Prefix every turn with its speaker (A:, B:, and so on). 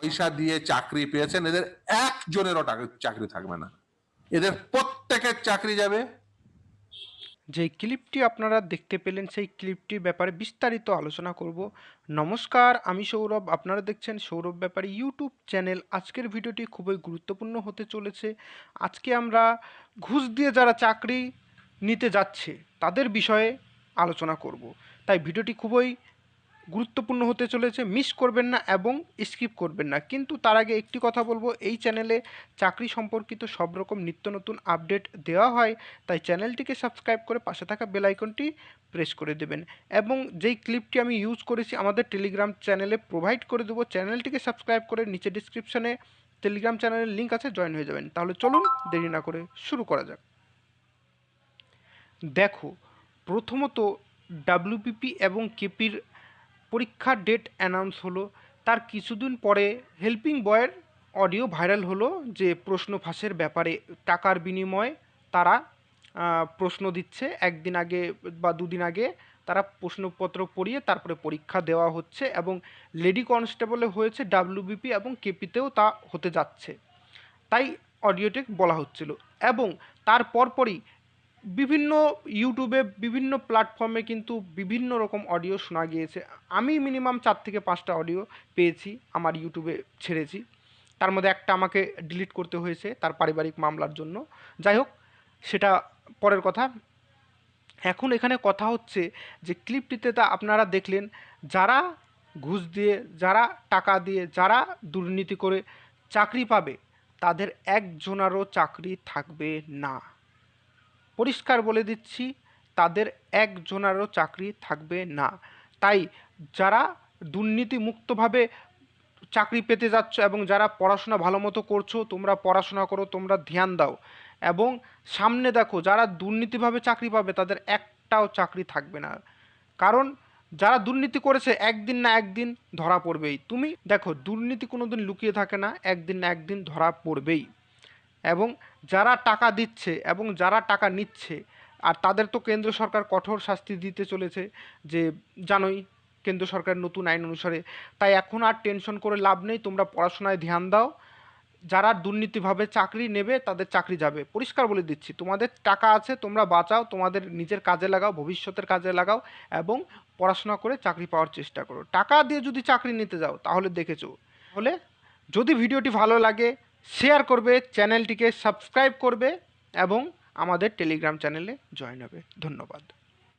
A: পয়সা দিয়ে চাকরি পেয়েছেন, এদের একজনেরও চাকরি থাকবে না। এদের প্রত্যেকের চাকরি যাবে।
B: যে ক্লিপটি আপনারা দেখতে পেলেন, সেই ক্লিপটির ব্যাপারে বিস্তারিত আলোচনা করব। নমস্কার, আমি সৌরভ। আপনারা দেখছেন সৌরভ ব্যাপারে ইউটিউব চ্যানেল। আজকের ভিডিওটি খুবই গুরুত্বপূর্ণ হতে চলেছে। আজকে আমরা ঘুষ দিয়ে যারা চাকরি নিতে যাচ্ছে, তাদের বিষয়ে আলোচনা করব। তাই ভিডিওটি খুবই গুরুত্বপূর্ণ হতে চলেছে মিস করবেন না এবং স্কিপ করবেন না। কিন্তু তার আগে একটি কথা বলব, এই চ্যানেলে চাকরি সম্পর্কিত সব রকম নিত্য নতুন আপডেট দেওয়া হয়, তাই চ্যানেলটিকে সাবস্ক্রাইব করে পাশে থাকা বেল আইকনটি প্রেস করে দেবেন। এবং যেই ক্লিপটি আমি ইউজ করেছি, আমাদের টেলিগ্রাম চ্যানেলে প্রোভাইড করে দেবো চ্যানেলটিকে সাবস্ক্রাইব করে নিচে ডিসক্রিপশনে টেলিগ্রাম চ্যানেলের লিঙ্ক আছে জয়েন হয়ে যাবেন। তাহলে চলুন, দেরি না করে শুরু করা যাক। দেখো, প্রথমত ডাব্লিউপিপি এবং কেপির পরীক্ষার ডেট অ্যানাউন্স হলো। তার কিছুদিন পরে হেল্পিং বয়ের অডিও ভাইরাল হলো যে প্রশ্ন ফাঁসের ব্যাপারে টাকার বিনিময়ে তারা প্রশ্ন দিচ্ছে। একদিন আগে বা দুদিন আগে তারা প্রশ্নপত্র পড়িয়ে তারপরে পরীক্ষা দেওয়া হচ্ছে এবং লেডি কনস্টেবলে হয়েছে ডাব্লিউবিপি এবং কেপিতেও তা হতে যাচ্ছে। তাই অডিওতে বলা হচ্ছিল। এবং তার পরপরই বিভিন্ন ইউটিউবে বিভিন্ন প্ল্যাটফর্মে কিন্তু বিভিন্ন রকম অডিও শোনা গিয়েছে। আমি মিনিমাম চার থেকে পাঁচটা অডিও পেয়েছি, আমার ইউটিউবে ছেড়েছি। তার মধ্যে একটা আমাকে ডিলিট করতে হয়েছে তার পারিবারিক মামলার জন্য। যাই হোক, সেটা পরের কথা। এখন এখানে কথা হচ্ছে যে ক্লিপটিতে তা আপনারা দেখলেন, যারা ঘুষ দিয়ে, যারা টাকা দিয়ে, যারা দুর্নীতি করে চাকরি পাবে, তাদের একজনারও চাকরি থাকবে না। পরিষ্কার বলে দিচ্ছি, তাদের একজনারও চাকরি থাকবে না। তাই যারা দুর্নীতিমুক্তভাবে চাকরি পেতে যাচ্ছ এবং যারা পড়াশোনা ভালো মতো করছ, তোমরা পড়াশোনা করো, তোমরা ধ্যান দাও। এবং সামনে দেখো, যারা দুর্নীতিভাবে চাকরি পাবে, তাদের একটাও চাকরি থাকবে না। কারণ যারা দুর্নীতি করেছে, একদিন না একদিন ধরা পড়বেই। তুমি দেখো, দুর্নীতি কোনোদিন লুকিয়ে থাকে না, একদিন না একদিন ধরা পড়বেই। এবং যারা টাকা দিচ্ছে এবং যারা টাকা নিচ্ছে, আর তাদের তো কেন্দ্র সরকার কঠোর শাস্তি দিতে চলেছে যে, জানোই কেন্দ্র সরকার নতুন আইন অনুসারে। তাই এখন আর টেনশন করে লাভ নেই, তোমরা পড়াশোনায় ধ্যান দাও। যারা দুর্নীতিভাবে চাকরি নেবে, তাদের চাকরি যাবে। পরিষ্কার বলে দিচ্ছি, তোমাদের টাকা আছে, তোমরা বাঁচাও, তোমাদের নিজের কাজে লাগাও, ভবিষ্যতের কাজে লাগাও এবং পড়াশোনা করে চাকরি পাওয়ার চেষ্টা করো। টাকা দিয়ে যদি চাকরি নিতে যাও, তাহলে দেখেছ। তাহলে যদি ভিডিওটি ভালো লাগে শেয়ার করবে চ্যানেলটিকে সাবস্ক্রাইব করবে এবং আমাদের টেলিগ্রাম চ্যানেলে জয়েন হবে। ধন্যবাদ।